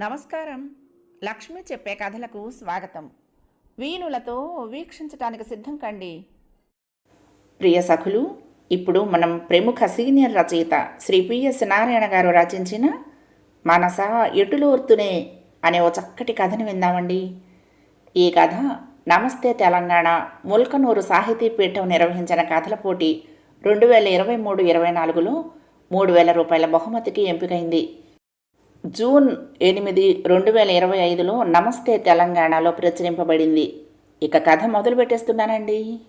నమస్కారం. లక్ష్మి చెప్పే కథలకు స్వాగతం. వీణులతో వీక్షించటానికి సిద్ధం కండి. ప్రియ సఖులు ఇప్పుడు మనం ప్రముఖ సీనియర్ రచయిత శ్రీ పిఎస్ నారాయణ గారు రచించిన మనస ఎటులోర్తునే అనే ఓ చక్కటి కథను విందామండి. ఈ కథ నమస్తే తెలంగాణ ముల్కనూరు సాహితీ పీఠం నిర్వహించిన కథల పోటీ రెండు వేల ఇరవై మూడు ఇరవై నాలుగులో మూడు వేల రూపాయల బహుమతికి ఎంపికైంది. జూన్ ఎనిమిది రెండు వేల ఇరవై ఐదులో నమస్తే తెలంగాణలో ప్రచురింపబడింది. ఇక కథ మొదలు పెట్టేస్తున్నానండి.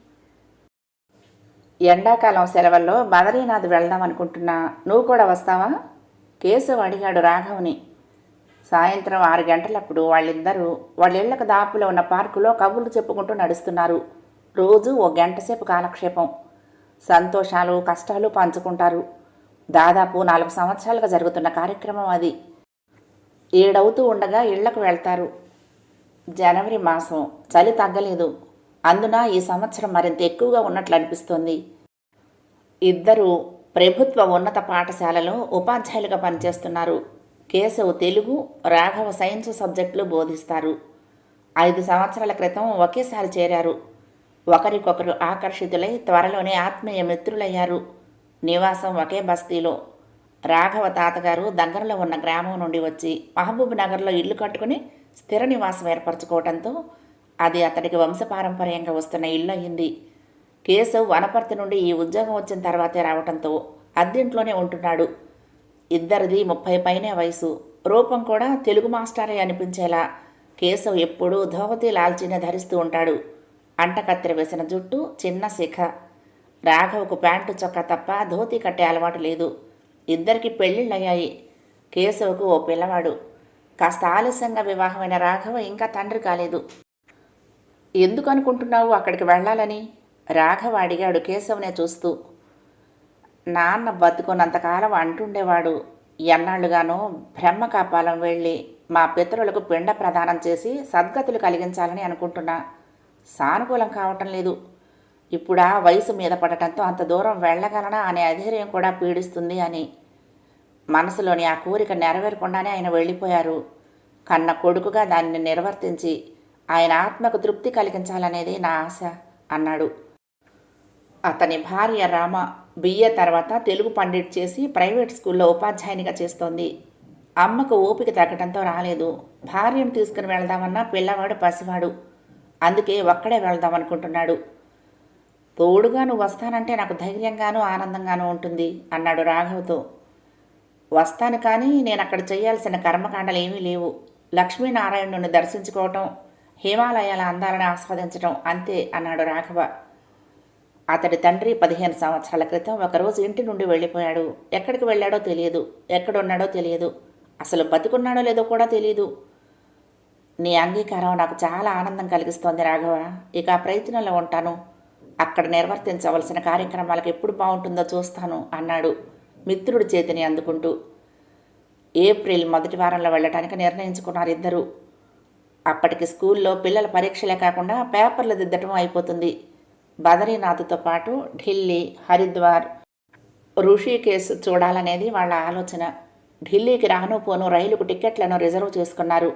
ఎండాకాలం సెలవుల్లో బదరీనాథ్ వెళ్దాం అనుకుంటున్నా. నువ్వు కూడా వస్తావా? కేశవ్ అడిగాడు రాఘవ్ని. సాయంత్రం ఆరు గంటలప్పుడు వాళ్ళిద్దరూ వాళ్ళ ఇళ్ళకు దాపులో ఉన్న పార్కులో కబుర్లు చెప్పుకుంటూ నడుస్తున్నారు. రోజు ఓ గంట సేపు కాలక్షేపం. సంతోషాలు కష్టాలు పంచుకుంటారు. దాదాపు నాలుగు సంవత్సరాలుగా జరుగుతున్న కార్యక్రమం అది. ఏడవుతూ ఉండగా ఇళ్ళకు వెళ్తారు. జనవరి మాసం చలి తగ్గలేదు. అందున ఈ సంవత్సరం మరింత ఎక్కువగా ఉన్నట్లు అనిపిస్తోంది. ఇద్దరు ప్రభుత్వ ఉన్నత పాఠశాలలో ఉపాధ్యాయులుగా పనిచేస్తున్నారు. కేశవ్ తెలుగు రాఘవ సైన్స్ సబ్జెక్టులు బోధిస్తారు. ఐదు సంవత్సరాల క్రితం ఒకేసారి చేరారు. ఒకరికొకరు ఆకర్షితులై త్వరలోనే ఆత్మీయ మిత్రులయ్యారు. నివాసం ఒకే బస్తీలో. రాఘవ తాతగారు దగ్గరలో ఉన్న గ్రామం నుండి వచ్చి మహబూబ్ నగర్లో ఇల్లు కట్టుకుని స్థిర నివాసం ఏర్పరచుకోవడంతో అది అతడికి వంశపారంపర్యంగా వస్తున్న ఇల్లు అయింది కేశవ్ వనపర్తి నుండి ఈ ఉద్యోగం వచ్చిన తర్వాతే రావడంతో అద్దెంట్లోనే ఉంటున్నాడు. ఇద్దరిది ముప్పై పైనే వయసు. రూపం కూడా తెలుగు మాస్టారే అనిపించేలా కేశవ్ ఎప్పుడూ ధోవతి లాల్చీనే ధరిస్తూ ఉంటాడు. అంటకత్తెర వేసిన జుట్టు చిన్న శిఖ. రాఘవకు ప్యాంటు చొక్కా తప్ప ధోతి కట్టే అలవాటు లేదు. ఇద్దరికి పెళ్ళిళ్ళయ్యాయి. కేశవకు ఓ పిల్లవాడు. కాస్త ఆలస్యంగా వివాహమైన రాఘవ ఇంకా తండ్రి కాలేదు. ఎందుకు అనుకుంటున్నావు అక్కడికి వెళ్ళాలని? రాఘవ అడిగాడు కేశవనే చూస్తూ. నాన్న బతుకున్నంతకాలం అంటుండేవాడు. ఎన్నాళ్ళుగానో బ్రహ్మకాపాలం వెళ్ళి మా పితరులకు పిండ ప్రదానం చేసి సద్గతులు కలిగించాలని అనుకుంటున్నా. సానుకూలం కావటం లేదు. ఇప్పుడా వయసు మీద పడటంతో అంత దూరం వెళ్ళగలనా అనే అధైర్యం కూడా పీడిస్తుంది అని. మనసులోని ఆ కోరిక నెరవేరకుండానే ఆయన వెళ్ళిపోయారు. కన్న కొడుకుగా దాన్ని నిర్వర్తించి ఆయన ఆత్మకు తృప్తి కలిగించాలనేది నా ఆశ అన్నాడు. అతని భార్య రామ బిఏ తర్వాత తెలుగు పండిట్ చేసి ప్రైవేట్ స్కూల్లో ఉపాధ్యాయునిగా చేస్తోంది. అమ్మకు ఓపిక తగ్గడంతో రాలేదు. భార్యను తీసుకుని వెళ్దామన్నా పిల్లవాడు పసివాడు. అందుకే ఒక్కడే వెళ్దాం అనుకుంటున్నాడు తోడుగా నువ్వు వస్తానంటే నాకు ధైర్యంగానూ ఆనందంగానూ ఉంటుంది అన్నాడు రాఘవతో. వస్తాను కానీ నేను అక్కడ చేయాల్సిన కర్మకాండలు ఏమీ లేవు. లక్ష్మీనారాయణుని దర్శించుకోవటం హిమాలయాల అందాలను ఆస్వాదించటం అంతే అన్నాడు రాఘవ. అతడి తండ్రి పదిహేను సంవత్సరాల క్రితం ఒకరోజు ఇంటి నుండి వెళ్ళిపోయాడు. ఎక్కడికి వెళ్ళాడో తెలియదు. ఎక్కడున్నాడో తెలియదు. అసలు బతుకున్నాడో లేదో కూడా తెలియదు నీ అంగీకారం నాకు చాలా ఆనందం కలిగిస్తోంది రాఘవ. ఇక ప్రయత్నంలో ఉంటాను. అక్కడ నిర్వర్తించవలసిన కార్యక్రమాలకు ఎప్పుడు బాగుంటుందో చూస్తాను అన్నాడు మిత్రుడి చేతిని అందుకుంటూ. ఏప్రిల్ మొదటి వారంలో వెళ్ళటానికి నిర్ణయించుకున్నారు ఇద్దరు. అప్పటికి స్కూల్లో పిల్లల పరీక్షలే కాకుండా పేపర్లు దిద్దటం అయిపోతుంది. బదరీనాథ్తో పాటు ఢిల్లీ హరిద్వార్ ఋషికేశ్ చూడాలనేది వాళ్ళ ఆలోచన. ఢిల్లీకి రాను పోను రైలుకు టిక్కెట్లను రిజర్వ్ చేసుకున్నారు.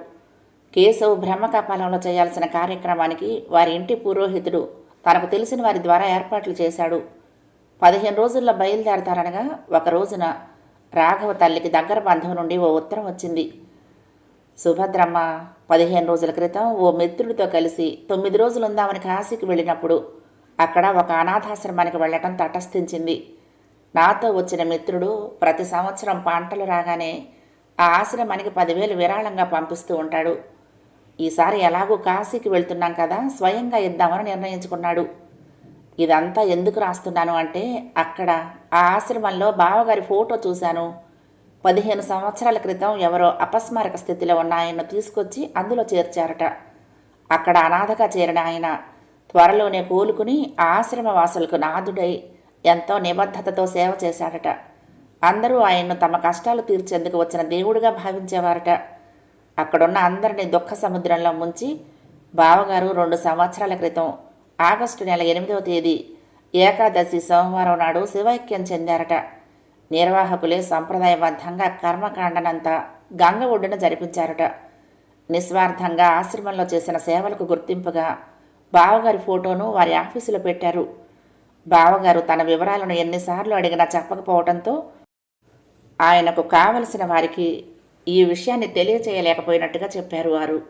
కేశవ్ బ్రహ్మకపాలంలో చేయాల్సిన కార్యక్రమానికి వారి ఇంటి పురోహితుడు తనకు తెలిసిన వారి ద్వారా ఏర్పాట్లు చేశాడు. పదిహేను రోజుల్లో బయలుదేరతారనగా ఒక రోజున రాఘవ తల్లికి దగ్గర బంధువు నుండి ఓ ఉత్తరం వచ్చింది. సుభద్రమ్మ పదిహేను రోజుల క్రితం ఓ మిత్రుడితో కలిసి తొమ్మిది రోజులు ఉందామని కాశీకి వెళ్ళినప్పుడు అక్కడ ఒక అనాథాశ్రమానికి వెళ్ళటం తటస్థించింది. నాతో వచ్చిన మిత్రుడు ప్రతి సంవత్సరం పంటలు రాగానే ఆ ఆశ్రమానికి పదివేలు విరాళంగా పంపిస్తూ ఉంటాడు. ఈసారి ఎలాగూ కాశీకి వెళ్తున్నాం కదా స్వయంగా ఇద్దామని నిర్ణయించుకున్నాడు. ఇదంతా ఎందుకు రాస్తున్నాను అంటే అక్కడ ఆ ఆశ్రమంలో బావగారి ఫోటో చూశాను. పదిహేను సంవత్సరాల క్రితం ఎవరో అపస్మారక స్థితిలో ఉన్న ఆయన్ను తీసుకొచ్చి అందులో చేర్చారట. అక్కడ అనాథగా చేరిన ఆయన త్వరలోనే కోలుకుని ఆశ్రమ వాసులకు నాథుడై ఎంతో నిబద్ధతతో సేవ చేశాడట. అందరూ ఆయన్ను తమ కష్టాలు తీర్చేందుకు వచ్చిన దేవుడిగా భావించేవారట. అక్కడున్న అందరినీ దుఃఖ సముద్రంలో ముంచి బావగారు రెండు సంవత్సరాల క్రితం ఆగస్టు నెల ఎనిమిదవ తేదీ ఏకాదశి సోమవారం నాడు శివైక్యం చెందారట. నిర్వాహకులే సంప్రదాయబద్ధంగా కర్మకాండనంతా గంగ ఒడ్డున జరిపించారట. నిస్వార్థంగా ఆశ్రమంలో చేసిన సేవలకు గుర్తింపుగా బావగారి ఫోటోను వారి ఆఫీసులో పెట్టారు. బావగారు తన వివరాలను ఎన్నిసార్లు అడిగినా చెప్పకపోవడంతో ఆయనకు కావలసిన వారికి ఈ విషయాన్ని తెలియచేయలేకపోయినట్టుగా చెప్పారు వారు.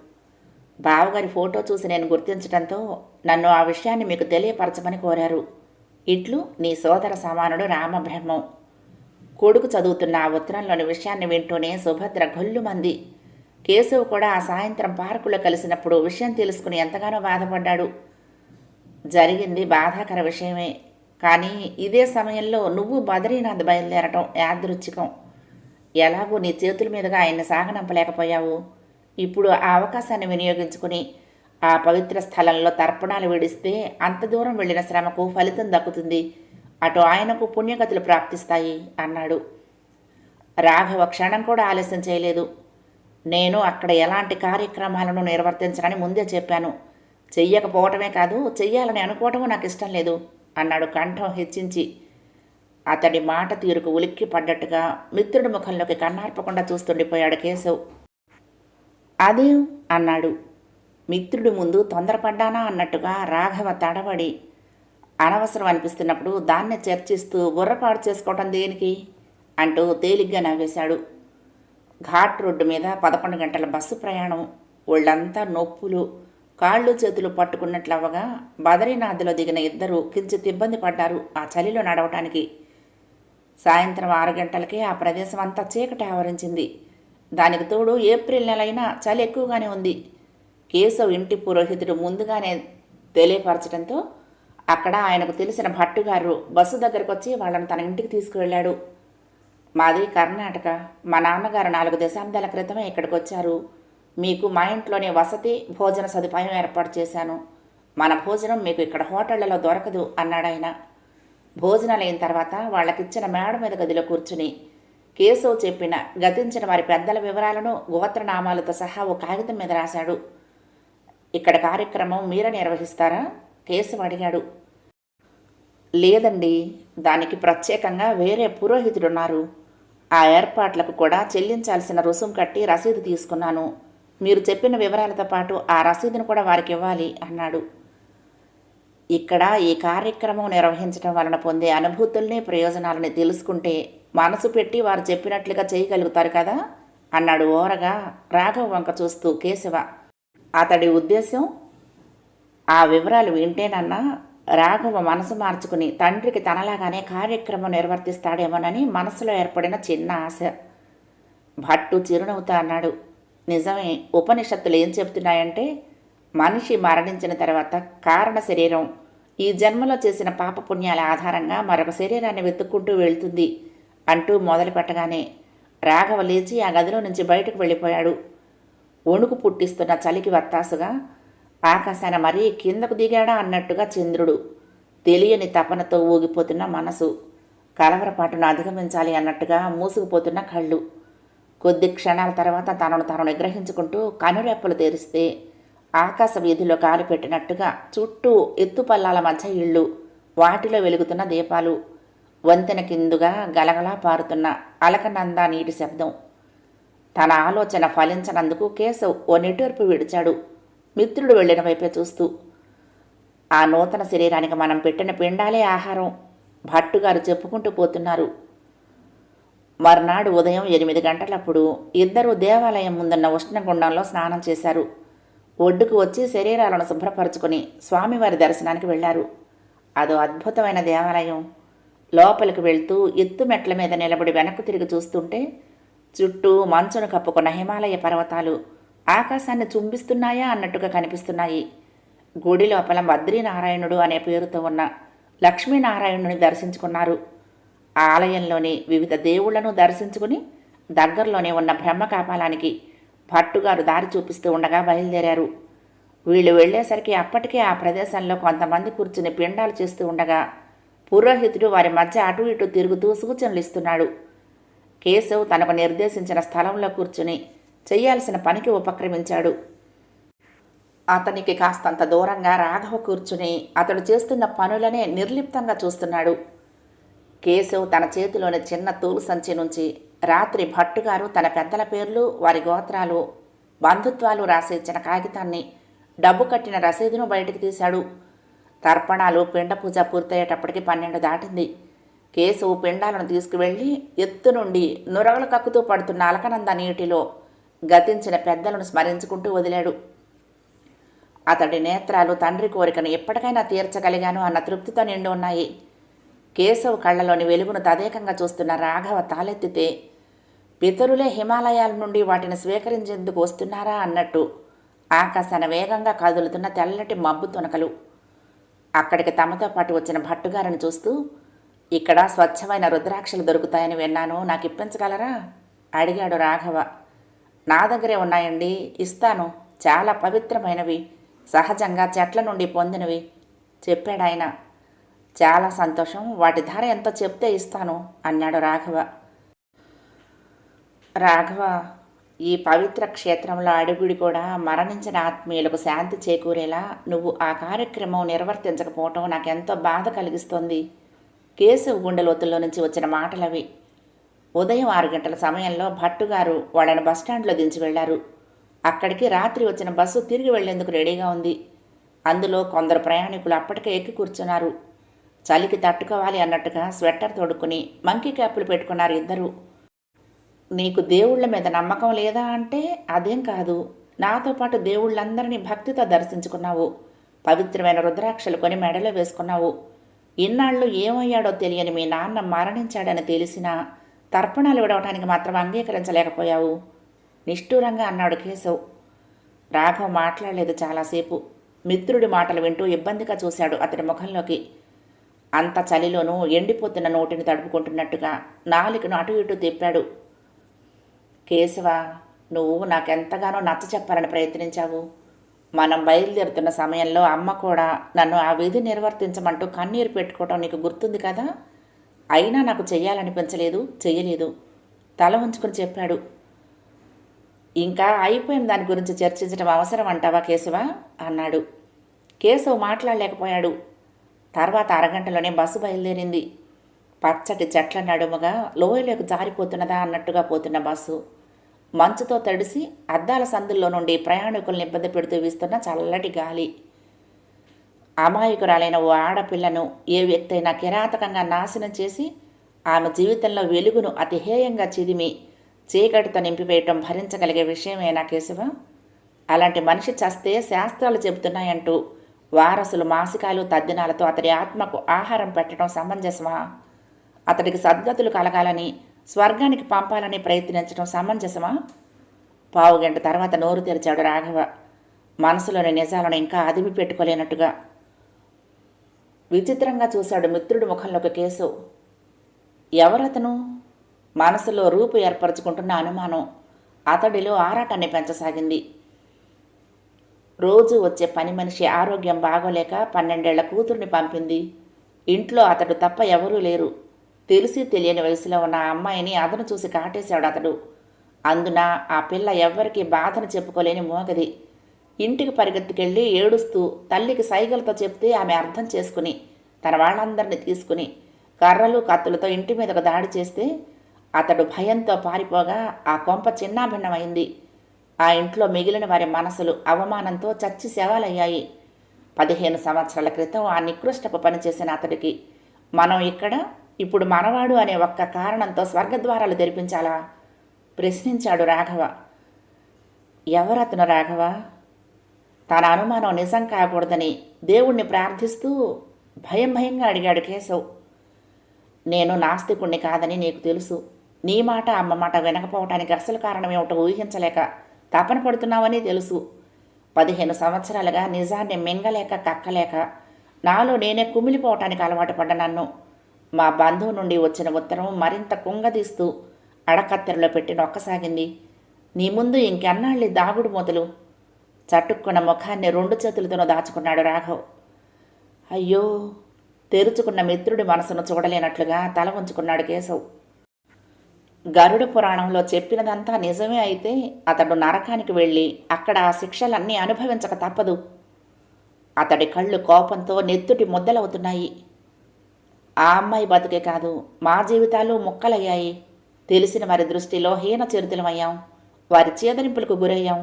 బావగారి ఫోటో చూసి నేను గుర్తించడంతో నన్ను ఆ విషయాన్ని మీకు తెలియపరచమని కోరారు. ఇట్లు నీ సోదర సమానుడు రామబ్రహ్మం. కొడుకు చదువుతున్న ఆ ఉత్తరంలోని విషయాన్ని వింటూనే సుభద్ర గొల్లుమంది. కేశవ్ కూడా ఆ సాయంత్రం పార్కులో కలిసినప్పుడు విషయం తెలుసుకుని ఎంతగానో బాధపడ్డాడు. జరిగింది బాధాకర విషయమే. కానీ ఇదే సమయంలో నువ్వు బద్రీనాథ్ బయలుదేరటం యాదృచ్ఛికం. ఎలాగో నీ చేతుల మీదుగా ఆయన్ని సాగనంపలేకపోయావు? ఇప్పుడు ఆ అవకాశాన్ని వినియోగించుకుని ఆ పవిత్ర స్థలంలో తర్పణాలు విడిస్తే అంత దూరం వెళ్ళిన శ్రమకు ఫలితం దక్కుతుంది. అటు ఆయనకు పుణ్యగతులు ప్రాప్తిస్తాయి అన్నాడు. రాఘవ క్షణం కూడా ఆలస్యం చేయలేదు. నేను అక్కడ ఎలాంటి కార్యక్రమాలను నిర్వర్తించనని ముందే చెప్పాను. చెయ్యకపోవటమే కాదు చెయ్యాలని అనుకోవటము నాకు ఇష్టం లేదు అన్నాడు కంఠం హెచ్చించి. అతడి మాట తీరుకు ఉలిక్కి పడ్డట్టుగా మిత్రుడి ముఖంలోకి కన్నార్పకుండా చూస్తుండిపోయాడు కేశవ్. అదేం అన్నాడు. మిత్రుడి ముందు తొందరపడ్డానా? అన్నట్టుగా రాఘవ తడబడి అనవసరం అనిపిస్తున్నప్పుడు దాన్ని చర్చిస్తూ బుర్రపాడు చేసుకోవటం దేనికి? అంటూ తేలిగ్గా నవ్వేశాడు. ఘాట్ రోడ్డు మీద పదకొండు గంటల బస్సు ప్రయాణం. ఒళ్ళంతా నొప్పులు. కాళ్ళు చేతులు పట్టుకున్నట్లవ్వగా బదరీనాథ్లో దిగిన ఇద్దరు కించిత్ ఇబ్బంది పడ్డారు ఆ చలిలో నడవటానికి. సాయంత్రం ఆరు గంటలకే ఆ ప్రదేశం అంతా చీకటి ఆవరించింది. దానికి తోడు ఏప్రిల్ నెలైనా చలి ఎక్కువగానే ఉంది. కేశవ్ ఇంటి పురోహితుడు ముందుగానే తెలియపరచడంతో అక్కడ ఆయనకు తెలిసిన భట్టుగారు బస్సు దగ్గరకు వచ్చి వాళ్ళని తన ఇంటికి తీసుకువెళ్ళాడు. మాది కర్ణాటక. మా నాన్నగారు నాలుగు దశాబ్దాల క్రితమే ఇక్కడికి వచ్చారు మీకు మా ఇంట్లోనే వసతి భోజన సదుపాయం ఏర్పాటు చేశాను. మన భోజనం మీకు ఇక్కడ హోటళ్ళలో దొరకదు అన్నాడు భోజనాలైన తర్వాత వాళ్ళకిచ్చిన మేడ మీద గదిలో కూర్చుని కేశవ్ చెప్పిన గతించిన వారి పెద్దల వివరాలను గోత్రనామాలతో సహా ఓ కాగితం మీద రాశాడు. ఇక్కడ కార్యక్రమం మీరే నిర్వహిస్తారా? కేశవ్ అడిగాడు. లేదండి దానికి ప్రత్యేకంగా వేరే పురోహితుడున్నారు. ఆ ఏర్పాట్లకు కూడా చెల్లించాల్సిన రుసుం కట్టి రసీదు తీసుకున్నాను. మీరు చెప్పిన వివరాలతో పాటు ఆ రసీదును కూడా వారికి ఇవ్వాలి అన్నాడు. ఇక్కడ ఈ కార్యక్రమం నిర్వహించడం వలన పొందే అనుభూతుల్ని ప్రయోజనాలని తెలుసుకుంటే మనసు పెట్టి వారు చెప్పినట్లుగా చేయగలుగుతారు కదా? అన్నాడు ఓరగా రాఘవ వంక చూస్తూ కేశవ. అతడి ఉద్దేశం? ఆ వివరాలు వింటేనన్నా రాఘవ మనసు మార్చుకుని తండ్రికి తనలాగానే కార్యక్రమం నిర్వర్తిస్తాడేమోనని మనసులో ఏర్పడిన చిన్న ఆశ. భట్టు చిరునవ్వుతా అన్నాడు నిజమే ఉపనిషత్తులు ఏం చెప్తున్నాయంటే మనిషి మరణించిన తర్వాత కారణ శరీరం ఈ జన్మలో చేసిన పాపపుణ్యాల ఆధారంగా మరొక శరీరాన్ని వెతుక్కుంటూ వెళ్తుంది అంటూ మొదలు పెట్టగానే రాఘవ లేచి ఆ గదిలో నుంచి బయటకు వెళ్ళిపోయాడు. వణుకు పుట్టిస్తున్న చలికి వత్తాసుగా ఆకాశాన మరీ కిందకు దిగాడా అన్నట్టుగా చంద్రుడు. తెలియని తపనతో ఊగిపోతున్న మనసు కలవరపాటును అధిగమించాలి అన్నట్టుగా మూసుకుపోతున్న కళ్ళు. కొద్ది క్షణాల తర్వాత తనను తాను నిగ్రహించుకుంటూ కనురెప్పలు తెరిస్తే ఆకాశ వీధిలో కాలుపెట్టినట్టుగా చుట్టూ ఎత్తుపల్లాల మధ్య ఇళ్ళు వాటిలో వెలుగుతున్న దీపాలు. వంతెన కిందుగా గలగలా పారుతున్న అలకనందా నీటి శబ్దం. తన ఆలోచన ఫలించనందుకు కేశవ్ ఓ నిట్టూర్పు విడిచాడు. మిత్రుడు వెళ్ళిన వైపే చూస్తూ ఆ నూతన శరీరానికి మనం పెట్టిన పిండాలే ఆహారం. భట్టుగారు చెప్పుకుంటూ పోతున్నారు. మర్నాడు ఉదయం ఎనిమిది గంటలప్పుడు ఇద్దరూ దేవాలయం ముందున్న ఉష్ణగుండంలో స్నానం చేశారు. ఒడ్డుకు వచ్చి శరీరాలను శుభ్రపరచుకుని స్వామివారి దర్శనానికి వెళ్ళారు. అదో అద్భుతమైన దేవాలయం. లోపలికి వెళ్తూ ఎత్తు మెట్ల మీద నిలబడి వెనక్కు తిరిగి చూస్తుంటే చుట్టూ మంచును కప్పుకున్న హిమాలయ పర్వతాలు ఆకాశాన్ని చుంబిస్తున్నాయా అన్నట్టుగా కనిపిస్తున్నాయి. గుడి లోపల బద్రీనారాయణుడు అనే పేరుతో ఉన్న లక్ష్మీనారాయణుని దర్శించుకున్నారు. ఆ ఆలయంలోని వివిధ దేవుళ్ళను దర్శించుకుని దగ్గరలోనే ఉన్న బ్రహ్మకాపాలానికి భట్టుగారు దారి చూపిస్తూ ఉండగా బయలుదేరారు. వీళ్ళు వెళ్ళేసరికి అప్పటికే ఆ ప్రదేశంలో కొంతమంది కూర్చుని పిండాలు చేస్తూ ఉండగా పురోహితుడు వారి మధ్య అటు ఇటు తిరుగుతూ సూచనలు ఇస్తున్నాడు. కేశవ్ తనకు నిర్దేశించిన స్థలంలో కూర్చుని చేయాల్సిన పనికి ఉపక్రమించాడు. అతనికి కాస్తంత దూరంగా రాఘవ కూర్చుని అతడు చేస్తున్న పనులనే నిర్లిప్తంగా చూస్తున్నాడు. కేశవ్ తన చేతిలోని చిన్న తూలు సంచి నుంచి రాత్రి భట్టుగారు తన పెద్దల పేర్లు వారి గోత్రాలు బంధుత్వాలు రాసి ఇచ్చిన కాగితాన్ని డబ్బు కట్టిన రసీదును బయటికి తీశాడు. తర్పణాలు పిండ పూజ పూర్తయ్యేటప్పటికి పన్నెండు దాటింది. కేసు పిండాలను తీసుకువెళ్ళి ఎత్తు నుండి నురగలు కక్కుతూ పడుతున్న అలకనంద నీటిలో గతించిన పెద్దలను స్మరించుకుంటూ వదిలాడు. అతడి నేత్రాలు తండ్రి కోరికను ఎప్పటికైనా తీర్చగలిగాను అన్న తృప్తితో నిండి ఉన్నాయి. కేశవ్ కళ్ళలోని వెలుగును తదేకంగా చూస్తున్న రాఘవ తాలెత్తితే పితరులే హిమాలయాల నుండి వాటిని స్వీకరించేందుకు వస్తున్నారా? అన్నట్టు ఆకాశాన వేగంగా కదులుతున్న తెల్లటి మబ్బు తునకలు. అక్కడికి తమతో పాటు వచ్చిన భట్టుగారిని చూస్తూ ఇక్కడ స్వచ్ఛమైన రుద్రాక్షలు దొరుకుతాయని విన్నాను నాకు ఇప్పించగలరా? అడిగాడు రాఘవ. నా దగ్గరే ఉన్నాయండి ఇస్తాను చాలా పవిత్రమైనవి సహజంగా చెట్ల నుండి పొందినవి చెప్పాడు ఆయన చాలా సంతోషం. వాటి ధర ఎంతో చెప్తే ఇస్తాను అన్నాడు రాఘవ. రాఘవ ఈ పవిత్ర క్షేత్రంలో అడుగుడి కూడా మరణించిన ఆత్మీయులకు శాంతి చేకూరేలా నువ్వు ఆ కార్యక్రమం నిర్వర్తించకపోవటం నాకెంతో బాధ కలిగిస్తోంది. కేశవ్ గుండెలోతుల్లో నుంచి వచ్చిన మాటలవి. ఉదయం ఆరు గంటల సమయంలో భట్టుగారు వాళ్ళని బస్టాండ్లో దించి వెళ్ళారు అక్కడికి రాత్రి వచ్చిన బస్సు తిరిగి వెళ్ళేందుకు రెడీగా ఉంది. అందులో కొందరు ప్రయాణికులు అప్పటికే ఎక్కి కూర్చున్నారు. చలికి తట్టుకోవాలి అన్నట్టుగా స్వెట్టర్ తొడుక్కుని మంకీ క్యాప్లు పెట్టుకున్నారు ఇద్దరు. నీకు దేవుళ్ళ మీద నమ్మకం లేదా అంటే అదేం కాదు. నాతో పాటు దేవుళ్ళందరినీ భక్తితో దర్శించుకున్నావు. పవిత్రమైన రుద్రాక్షలు కొని మెడలో వేసుకున్నావు. ఇన్నాళ్ళు ఏమయ్యాడో తెలియని మీ నాన్న మరణించాడని తెలిసినా తర్పణాలు విడవటానికి మాత్రం అంగీకరించలేకపోయావు. నిష్ఠూరంగా అన్నాడు కేశవ్. రాఘవ్ మాట్లాడలేదు చాలాసేపు. మిత్రుడి మాటలు వింటూ ఇబ్బందిగా చూశాడు అతడి ముఖంలోకి. అంత చలిలోనూ ఎండిపోతున్న నోటిని తడుపుకుంటున్నట్టుగా నాలికను అటు ఇటు తిప్పాడు. కేశవ నువ్వు నాకెంతగానో నచ్చ చెప్పాలని ప్రయత్నించావు. మనం బయలుదేరుతున్న సమయంలో అమ్మ కూడా నన్ను ఆ విధి నిర్వర్తించమంటూ కన్నీరు పెట్టుకోవటం నీకు గుర్తుంది కదా? అయినా నాకు చెయ్యాలనిపించలేదు చెయ్యలేదు. తల ఉంచుకుని చెప్పాడు. ఇంకా అయిపోయిన దాని గురించి చర్చించడం అవసరం అంటావా కేశవ? అన్నాడు. కేశవ్ మాట్లాడలేకపోయాడు. తర్వాత అరగంటలోనే బస్సు బయలుదేరింది. పచ్చటి చెట్ల నడుముగా లోయలోకి జారిపోతున్నదా అన్నట్టుగా పోతున్న బస్సు. మంచుతో తడిసి అద్దాల సందుల్లో నుండి ప్రయాణికులను ఇబ్బంది పెడుతూ వీస్తున్న చల్లటి గాలి. అమాయకురాలైన ఓ ఆడపిల్లను ఏ వ్యక్తి అయినా కిరాతకంగా నాశనం చేసి ఆమె జీవితంలో వెలుగును అతిహేయంగా చిదిమి చీకటితో నింపివేయటం భరించగలిగే విషయమేనా కేశవ? అలాంటి మనిషి చస్తే శాస్త్రాలు చెబుతున్నాయంటూ వారసులు మాసికాలు తద్దినాలతో అతడి ఆత్మకు ఆహారం పెట్టడం సమంజసమా? అతడికి సద్గతులు కలగాలని స్వర్గానికి పంపాలని ప్రయత్నించడం సమంజసమా? పావు గంట తర్వాత నోరు తెరిచాడు రాఘవ. మనసులోని నిజాలను ఇంకా అదిమి పెట్టుకోలేనట్టుగా. విచిత్రంగా చూశాడు మిత్రుడి ముఖంలోకి కేసు. ఎవరతను? మనసులో రూపు ఏర్పరచుకుంటున్న అనుమానం. అతడిలో ఆరాటాన్ని పెంచసాగింది. రోజు వచ్చే పని మనిషి ఆరోగ్యం బాగోలేక పన్నెండేళ్ళ కూతుర్ని పంపింది. ఇంట్లో అతడు తప్ప ఎవరూ లేరు. తెలిసి తెలియని వయసులో ఉన్న ఆ అమ్మాయిని అతను చూసి కాటేశాడు అతడు. అందున ఆ పిల్ల ఎవ్వరికీ బాధను చెప్పుకోలేని మోగది. ఇంటికి పరిగెత్తుకెళ్ళి ఏడుస్తూ తల్లికి సైగలతో చెప్తే ఆమె అర్థం చేసుకుని తన వాళ్ళందరినీ తీసుకుని కర్రలు కత్తులతో ఇంటి మీదకు దాడి చేస్తే అతడు భయంతో పారిపోగా ఆ కొంప చిన్నాభిన్నమైంది. ఆ ఇంట్లో మిగిలిన వారి మనసులు అవమానంతో చచ్చి శవాలయ్యాయి. పదిహేను సంవత్సరాల క్రితం ఆ నికృష్టపు పనిచేసిన అతడికి మనం ఇక్కడ? ఇప్పుడు మనవాడు అనే ఒక్క కారణంతో స్వర్గద్వారాలు తెరిపించాలా? ప్రశ్నించాడు రాఘవ. ఎవరతను రాఘవ? తన అనుమానం నిజం కాకూడదని దేవుణ్ణి ప్రార్థిస్తూ భయం భయంగా అడిగాడు కేశవ్. నేను నాస్తికుణ్ణి కాదని నీకు తెలుసు. నీ మాట అమ్మ మాట వినకపోవటానికి అసలు కారణమేమిటో ఊహించలేక తపన పడుతున్నావని తెలుసు. పదిహేను సంవత్సరాలుగా నిజాన్ని మింగలేక కక్కలేక నాలో నేనే కుమిలిపోవటానికి అలవాటు పడ్డ నన్ను. మా బంధువు నుండి వచ్చిన ఉత్తరం మరింత కుంగదీస్తూ అడకత్తెరలో పెట్టి నొక్కసాగింది. నీ ముందు ఇంకెన్నాళ్ళి దాగుడు మూతలు. చట్టుక్కున్న ముఖాన్ని రెండు చేతులతోనూ దాచుకున్నాడు రాఘవ్. అయ్యో తెరుచుకున్న మిత్రుడి మనసును చూడలేనట్లుగా తల ఉంచుకున్నాడు కేశవ్. గరుడ పురాణంలో చెప్పినదంతా నిజమే అయితే అతడు నరకానికి వెళ్ళి అక్కడ ఆ శిక్షలన్నీ అనుభవించక తప్పదు. అతడి కళ్ళు కోపంతో నెత్తుటి ముద్దలవుతున్నాయి. ఆ అమ్మాయి బతుకే కాదు మా జీవితాలు ముక్కలయ్యాయి. తెలిసిన వారి దృష్టిలో హీన చరితులమయ్యాం వారి చేదరింపులకు గురయ్యాం.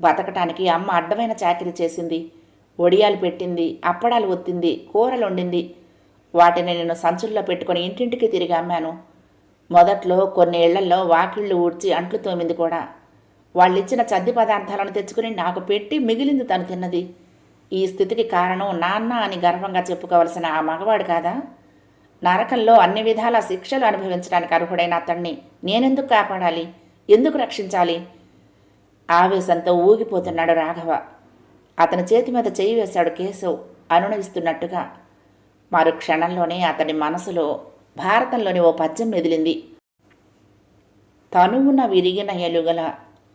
బతకటానికి అమ్మ అడ్డమైన చాకరీ చేసింది. ఒడియాలు పెట్టింది అప్పడాలు ఒత్తింది కూరలు వండింది వాటిని నేను సంచుల్లో పెట్టుకుని ఇంటింటికి తిరిగి అమ్మాను. మొదట్లో కొన్ని ఇళ్ళలో వాకిళ్ళు ఊడ్చి అంట్లు తోమింది కూడా. వాళ్ళిచ్చిన చద్ది పదార్థాలను తెచ్చుకుని నాకు పెట్టి మిగిలింది తను తిన్నది. ఈ స్థితికి కారణం నాన్న అని గర్వంగా చెప్పుకోవలసిన ఆ మగవాడు కాదా? నరకంలో అన్ని విధాల శిక్షలు అనుభవించడానికి అర్హుడైన అతన్ని నేనెందుకు కాపాడాలి? ఎందుకు రక్షించాలి? ఆవేశంతో ఊగిపోతున్నాడు రాఘవ. అతని చేతి మీద చేయి వేశాడు కేశవ్ అనునయిస్తున్నట్టుగా మరు క్షణంలోనే అతని మనసులో భారతంలోని ఓ పద్యం మెదిలింది. తనువున విరిగిన ఎలుగల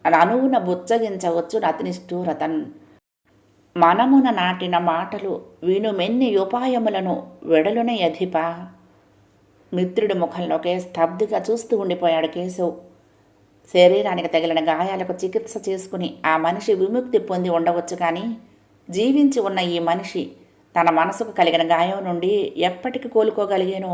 అనువున బుచ్చగించవచ్చు అతని మనమున నాటిన మాటలు వినుమెన్ని ఉపాయములను వెడలున అధిప. మిత్రుడి ముఖంలోకే స్తబ్దిగా చూస్తూ ఉండిపోయాడు కేశవ్. శరీరానికి తగిలిన గాయాలకు చికిత్స చేసుకుని ఆ మనిషి విముక్తి పొంది ఉండవచ్చు కానీ జీవించి ఉన్న ఈ మనిషి తన మనసుకు కలిగిన గాయం నుండి ఎప్పటికి కోలుకోగలిగానో?